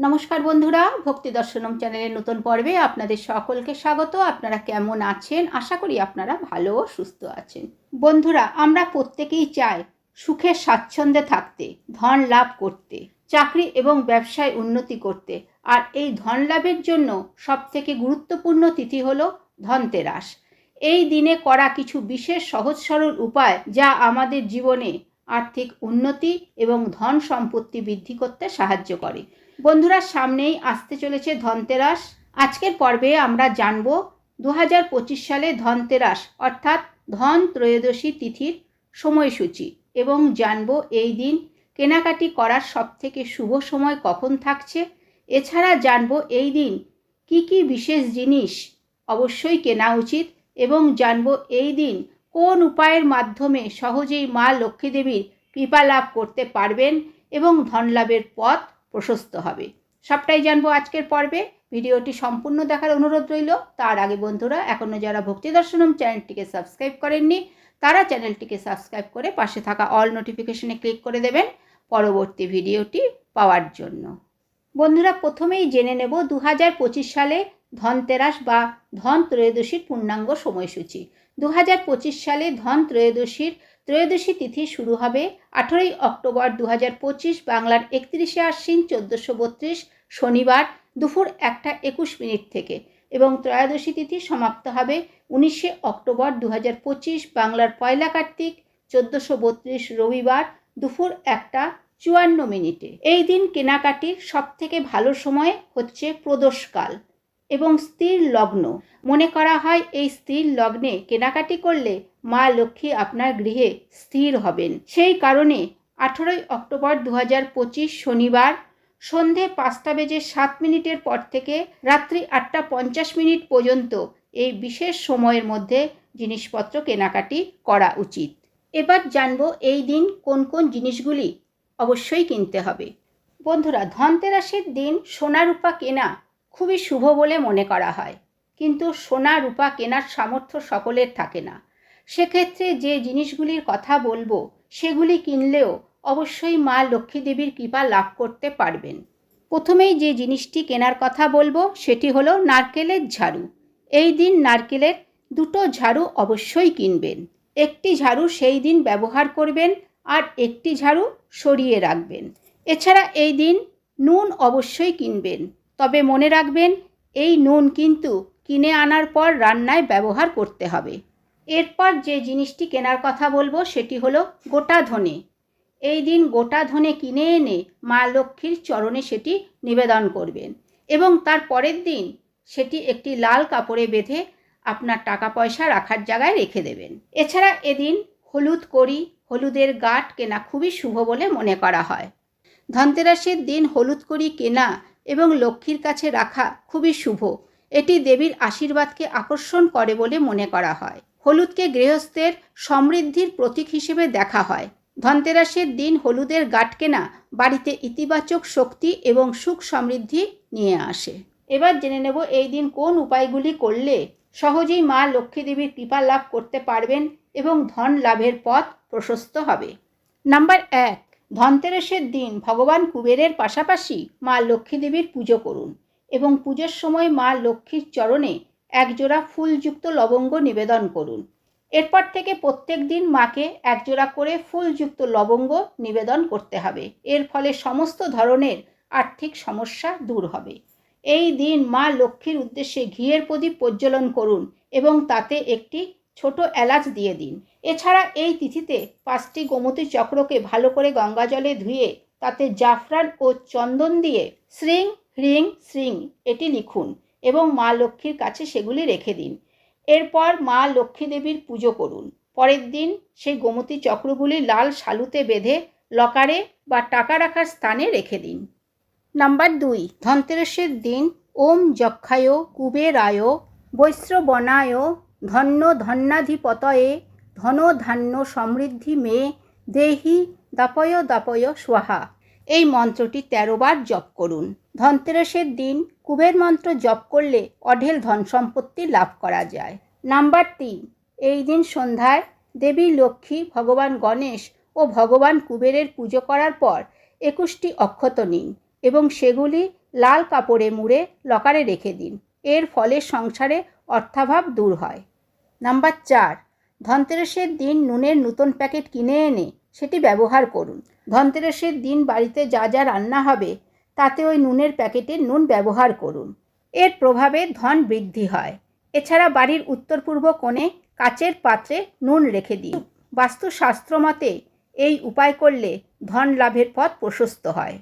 নমস্কার বন্ধুরা, ভক্তি দর্শনম চ্যানেলের নতুন পর্বে আপনাদের সকলকে স্বাগত। আপনারা কেমন আছেন? আশা করি আপনারা ভালো ও সুস্থ আছেন। বন্ধুরা, আমরা প্রত্যেকেই চাই সুখে স্বাচ্ছন্দ্যে থাকতে, ধন লাভ করতে, চাকরি এবং ব্যবসায় উন্নতি করতে। আর এই ধন লাভের জন্য সবথেকে গুরুত্বপূর্ণ তিথি হলো ধনতেরাস। এই দিনে করা কিছু বিশেষ সহজ সরল উপায় যা আমাদের জীবনে আর্থিক উন্নতি এবং ধন সম্পত্তি বৃদ্ধি করতে সাহায্য করে। বন্ধুরা, সামনেই আসতে চলেছে ধনতেরাস। আজকের পর্বে আমরা জানব দু হাজার পঁচিশ সালে ধনতেরাস, অর্থাৎ ধন ত্রয়োদশী তিথির সময়সূচি এবং জানব এই দিন কেনাকাটি করার সবথেকে শুভ সময় কখন থাকছে। এছাড়া জানব এই দিন কি কি বিশেষ জিনিস অবশ্যই কেনা উচিত এবং জানব এই দিন কোন উপায়ের মাধ্যমে সহজেই মা লক্ষ্মী দেবীর কৃপা লাভ করতে পারবেন এবং ধনলাভের পথ প্রশস্ত হবে। সবটাই জানব আজকের পর্বে। ভিডিওটি সম্পূর্ণ দেখার অনুরোধ রইল। তার আগে বন্ধুরা এখনও যারা ভক্তি দর্শনম চ্যানেলটিকে সাবস্ক্রাইব করেননি, তারা চ্যানেলটিকে সাবস্ক্রাইব করে পাশে থাকা অল নোটিফিকেশনে ক্লিক করে দেবেন পরবর্তী ভিডিওটি পাওয়ার জন্য। বন্ধুরা, প্রথমেই জেনে নেব দু হাজার পঁচিশ সালে ধনতেরাস বা ধন ত্রয়োদশীর পূর্ণাঙ্গ সময়সূচি। দু হাজার পঁচিশ সালে ধন ত্রয়োদশীর ত্রয়োদশী তিথি শুরু হবে আঠেরোই অক্টোবর দু হাজার পঁচিশ বাংলার একত্রিশে আশ্বিন চোদ্দোশো বত্রিশ শনিবার দুপুর একটা একুশ মিনিট থেকে এবং ত্রয়োদশী তিথি সমাপ্ত হবে উনিশে অক্টোবর দু হাজার পঁচিশ বাংলার পয়লা কার্তিক চোদ্দোশো বত্রিশ রবিবার দুপুর একটা চুয়ান্ন মিনিটে। এই দিন কেনাকাটির সবথেকে ভালো সময় হচ্ছে প্রদোষকাল। এবং স্থির লগ্ন। মনে করা হয়, এই স্থির লগ্নে কেনাকাটি করলে মা লক্ষ্মী আপনার গৃহে স্থির হবেন। সেই কারণে আঠেরোই অক্টোবর দু হাজার পঁচিশ শনিবার সন্ধে পাঁচটা বেজে সাত মিনিটের পর থেকে রাত্রি আটটা পঞ্চাশ মিনিট পর্যন্ত এই বিশেষ সময়ের মধ্যে জিনিসপত্র কেনাকাটি করা উচিত। এবার জানব এই দিন কোন কোন জিনিসগুলি অবশ্যই কিনতে হবে। বন্ধুরা, ধনতেরাসের দিন সোনা রূপা কেনা খুবই শুভ বলে মনে করা হয়। কিন্তু সোনা, রূপা কেনার সামর্থ্য সকলের থাকে না। সেক্ষেত্রে যে জিনিসগুলির কথা বলব, সেগুলি কিনলেও অবশ্যই মা লক্ষ্মী দেবীর কৃপা লাভ করতে পারবেন। প্রথমেই যে জিনিসটি কেনার কথা বলব, সেটি হলো নারকেলের ঝাড়ু। এই দিন নারকেলের দুটো ঝাড়ু অবশ্যই কিনবেন। একটি ঝাড়ু সেই দিন ব্যবহার করবেন আর একটি ঝাড়ু সরিয়ে রাখবেন। এছাড়া এই দিন নুন অবশ্যই কিনবেন। তবে মনে রাখবেন, এই নুন কিন্তু কিনে আনার পর রান্নায় ব্যবহার করতে হবে। এরপর যে জিনিসটি কেনার কথা বলব সেটি হলো গোটা ধনে। এই দিন গোটা ধনে কিনে এনে মা লক্ষ্মীর চরণে সেটি নিবেদন করবেন এবং তার পরের দিন সেটি একটি লাল কাপড়ে বেঁধে আপনার টাকা পয়সা রাখার জায়গায় রেখে দেবেন। এছাড়া এদিন হলুদ করি হলুদের গাঁট কেনা খুবই শুভ বলে মনে করা হয়। ধনতেরাসের দিন হলুদ করি কেনা এবং লক্ষ্মীর কাছে রাখা খুবই শুভ। এটি দেবীর আশীর্বাদকে আকর্ষণ করে বলে মনে করা হয়। হলুদকে গৃহস্থের সমৃদ্ধির প্রতীক হিসেবে দেখা হয়। ধনতেরাসের দিন হলুদের গাঁট কেনা বাড়িতে ইতিবাচক শক্তি এবং সুখ সমৃদ্ধি নিয়ে আসে। এবার জেনে নেব এই দিন কোন উপায়গুলি করলে সহজেই মা লক্ষ্মী দেবীর কৃপা লাভ করতে পারবেন এবং ধন লাভের পথ প্রশস্ত হবে। নাম্বার এক ধনতেরাসের দিন ভগবান কুবেরের পাশাপাশি মা লক্ষ্মী দেবীর পুজো করুন এবং পুজোর সময় মা লক্ষ্মীর চরণে একজোড়া ফুলযুক্ত লবঙ্গ নিবেদন করুন। এরপর থেকে প্রত্যেক দিন মাকে একজোড়া করে ফুলযুক্ত লবঙ্গ নিবেদন করতে হবে। এর ফলে সমস্ত ধরনের আর্থিক সমস্যা দূর হবে। এই দিন মা লক্ষ্মীর উদ্দেশ্যে ঘিয়ের প্রদীপ প্রজ্বলন করুন এবং তাতে একটি ছোট এলাচ দিয়ে দিন। এছাড়া এই তিথিতে পাঁচটি গোমতী চক্রকে ভালো করে গঙ্গা জলে ধুয়ে তাতে জাফরান ও চন্দন দিয়ে শ্রিং, হ্রিং, শ্রিং এটি লিখুন এবং মা লক্ষ্মীর কাছে সেগুলি রেখে দিন। এরপর মা লক্ষ্মী দেবীর পুজো করুন। পরের দিন সেই গোমতী চক্রগুলি লাল শালুতে বেঁধে লকারে বা টাকা রাখার স্থানে রেখে দিন। নাম্বার দুই, ধনতেরসের দিন ওম যক্ষায় কুবেরায় বৈশ্রবনায় ধন্য ধন্যাধিপতয়ে, ধন ধান্য সমৃদ্ধি মেয়ে দেহি দাপয় দাপয় সোহা এই মন্ত্রটি তেরোবার জপ করুন। ধনতেরাসের দিন কুবের মন্ত্র জপ করলে অঢেল ধন সম্পত্তি লাভ করা যায়। নাম্বার তিন, এই দিন সন্ধ্যায় দেবী লক্ষ্মী, ভগবান গণেশ ও ভগবান কুবেরের পুজো করার পর একুশটি অক্ষত নিন এবং সেগুলি লাল কাপড়ে মুড়ে লকারে রেখে দিন। এর ফলে সংসারে অর্থাভাব দূর হয়। নাম্বার চার, ধনতেরাসের দিন নুনের নতুন প্যাকেট কিনে এনে সেটি ব্যবহার করুন। ধনতেরাসের দিন বাড়িতে যা যা রান্না হবে, তাতে ওই নুনের প্যাকেটের নুন ব্যবহার করুন। এর প্রভাবে ধন বৃদ্ধি হয়। এছাড়া বাড়ির উত্তর পূর্ব কোণে কাচের পাত্রে নুন রেখে দিন। বাস্তুশাস্ত্র মতে, এই উপায় করলে ধন লাভের পথ প্রশস্ত হয়।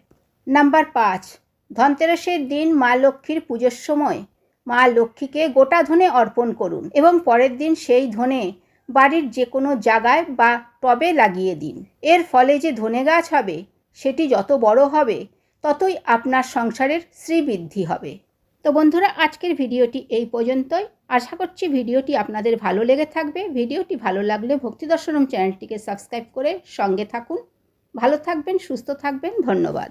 নাম্বার পাঁচ, ধনতেরাসের দিন মা লক্ষ্মীর পুজোর সময় মা লক্ষ্মীকে গোটা ধনে অর্পণ করুন এবং পরের দিন সেই ধনে বাড়ির যে কোনো জায়গায় বা টবে লাগিয়ে দিন। এর ফলে যে ধনে গাছ হবে, সেটি যত বড় হবে, ততই আপনার সংসারের শ্রীবৃদ্ধি হবে। তো বন্ধুরা, আজকের ভিডিওটি এই পর্যন্তই। আশা করছি ভিডিওটি আপনাদের ভালো লেগে থাকবে। ভিডিওটি ভালো লাগলে ভক্তি দর্শনম চ্যানেলটিকে সাবস্ক্রাইব করে সঙ্গে থাকুন। ভালো থাকবেন, সুস্থ থাকবেন। ধন্যবাদ।